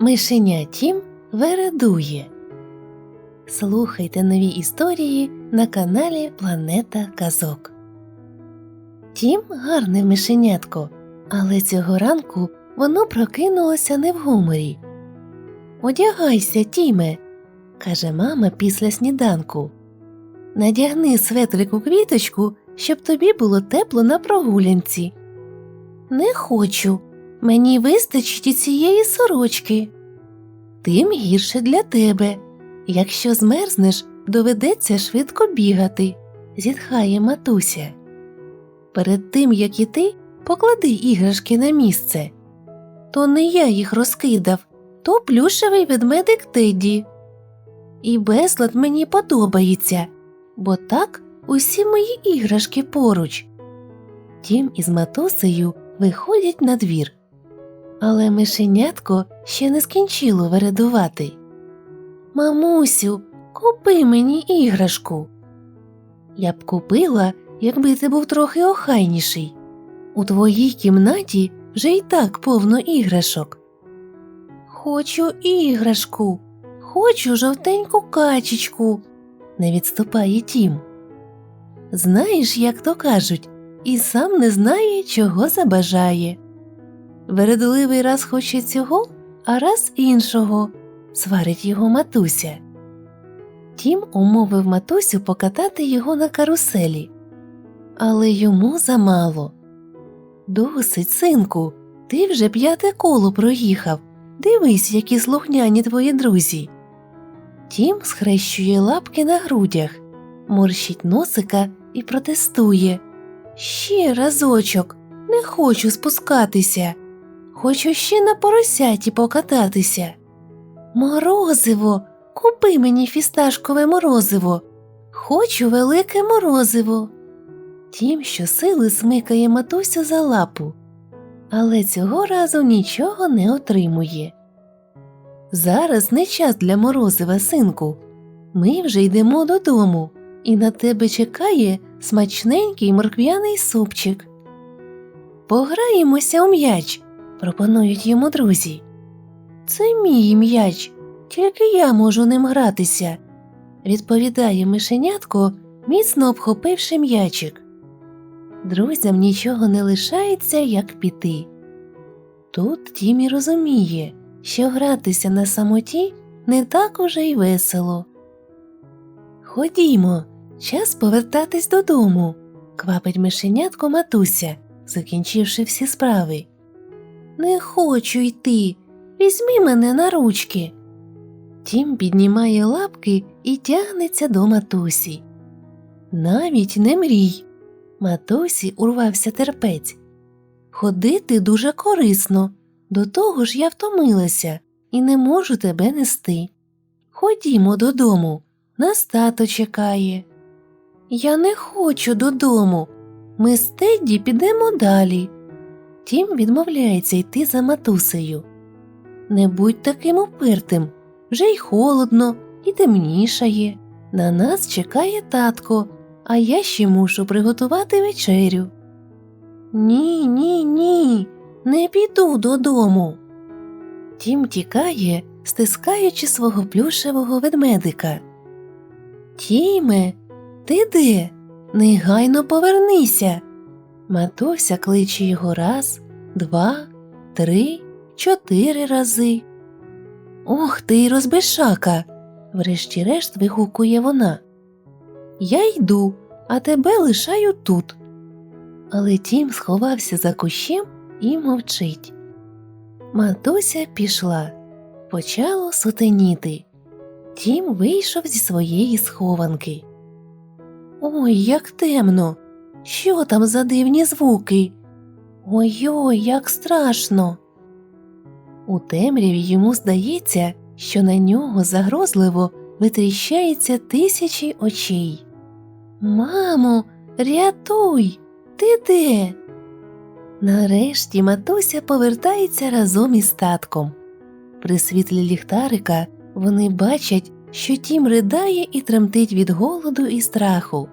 Мишеня Тім вередує. Слухайте нові історії на каналі Планета Казок. Тім гарне мишенятко, але цього ранку воно прокинулося не в гуморі. Одягайся, Тіме, каже мама після сніданку. Надягни светрику квіточку, щоб тобі було тепло на прогулянці. Не хочу. Мені вистачить і цієї сорочки. Тим гірше для тебе. Якщо змерзнеш, доведеться швидко бігати, зітхає матуся. Перед тим, як іти, поклади іграшки на місце. То не я їх розкидав, то плюшевий ведмедик Тедді. І безлад мені подобається, бо так усі мої іграшки поруч. Тім із матусею виходять на двір. Але мишенятко ще не скінчило вередувати. Мамусю, купи мені іграшку. Я б купила, якби ти був трохи охайніший. У твоїй кімнаті вже й так повно іграшок. Хочу іграшку, хочу жовтеньку качечку, не відступає тім. Знаєш, як то кажуть, і сам не знає, чого забажає. Вередливий раз хоче цього, а раз іншого, сварить його матуся. Тім умовив матусю покатати його на каруселі, але йому замало. Досить, синку, ти вже п'яте коло проїхав. Дивись, які слухняні твої друзі. Тім схрещує лапки на грудях, морщить носика і протестує. Ще разочок, не хочу спускатися. Хочу ще на поросяті покататися. Морозиво, купи мені фісташкове морозиво. Хочу велике морозиво. Тім щосили смикає матусю за лапу, але цього разу нічого не отримує. Зараз не час для морозива, синку. Ми вже йдемо додому, і на тебе чекає смачненький морквяний супчик. Пограємося у м'яч, пропонують йому друзі. Це мій м'яч, тільки я можу ним гратися, відповідає мишенятко, міцно обхопивши м'ячик. Друзям нічого не лишається, як піти. Тут Тімі розуміє, що гратися на самоті не так уже й весело. Ходімо, час повертатись додому, квапить мишенятко матуся, закінчивши всі справи. Не хочу йти. Візьми мене на ручки. Тім піднімає лапки і тягнеться до матусі. Навіть не мрій. Матусі урвався терпець. Ходити дуже корисно, до того ж я втомилася і не можу тебе нести. Ходімо додому, нас тато чекає. Я не хочу додому. Ми з Тедді підемо далі. Тім відмовляється йти за матусею. Не будь таким упертим, вже й холодно, і темнішає. На нас чекає татко, а я ще мушу приготувати вечерю. Ні, ні, ні, не піду додому. Тім тікає, стискаючи свого плюшевого ведмедика. Тіме, ти де? Негайно повернися. Матуся кличе його раз, два, три, чотири рази. Ох ти розбишака, врешті-решт вигукує вона. Я йду, а тебе лишаю тут. Але тім сховався за кущем і мовчить. Матуся пішла, почало сутеніти. Тім вийшов зі своєї схованки. Ой, як темно. Що там за дивні звуки? Ой-ой, як страшно. У темряві йому здається, що на нього загрозливо витріщається тисячі очей. Мамо, рятуй, ти де? Нарешті матуся повертається разом із татком. При світлі ліхтарика вони бачать, що тім ридає і тремтить від голоду і страху.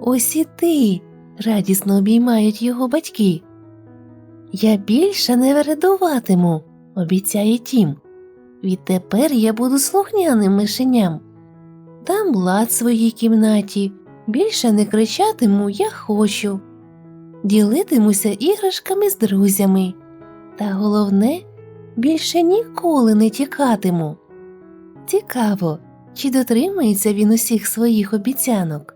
Ось і ти. радісно обіймають його батьки. Я більше не вередуватиму, обіцяє Тім. Відтепер я буду слухняним мишеням. Дам лад своїй кімнаті, більше не кричатиму Я хочу. Ділитимуся іграшками з друзями. Та головне, більше ніколи не тікатиму. Цікаво, чи дотримається він усіх своїх обіцянок.